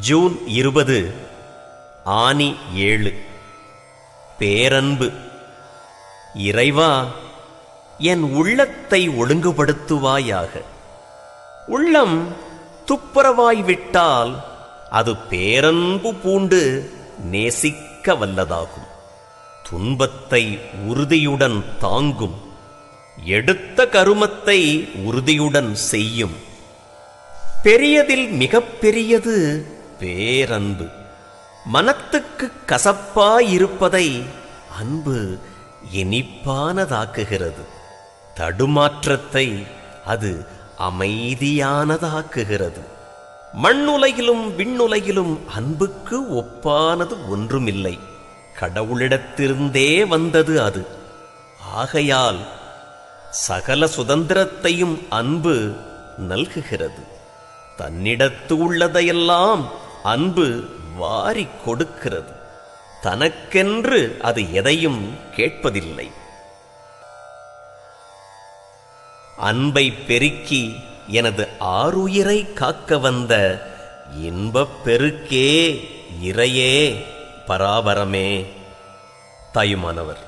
June இருபது ஆனி ஏழு. பேரன்பு. இறைவா என் உள்ளத்தை ஒழுங்குபடுத்துவாயாக. உள்ளம் துப்புரவாய் விட்டால் அது பேரன்பு பூண்டு நேசிக்க வல்லதாகும். துன்பத்தை உறுதியுடன் தாங்கும். எடுத்த கருமத்தை உறுதியுடன் செய்யும். பெரியதில் மிகப்பெரியது பேரன்பு. மனத்துக்கு கசப்பாயிருப்பதை அன்பு இனிப்பானதாக்குகிறது. தடுமாற்றத்தை அது அமைதியானதாக்குகிறது. மண்ணுலகிலும் விண்ணுலகிலும் அன்புக்கு ஒப்பானது ஒன்றுமில்லை. கடவுளிடத்திருந்தே வந்தது அது. ஆகையால் சகல சுதந்திரத்தையும் அன்பு நல்குகிறது. தன்னிடத்து உள்ளதையெல்லாம் அன்பு வாரிக் கொடுக்கிறது. தனக்கென்று அது எதையும் கேட்பதில்லை. அன்பை பெருக்கி எனது ஆருயிரை காக்க வந்த இன்பப் பெருக்கே இறையே பராபரமே. தாயுமானவர்.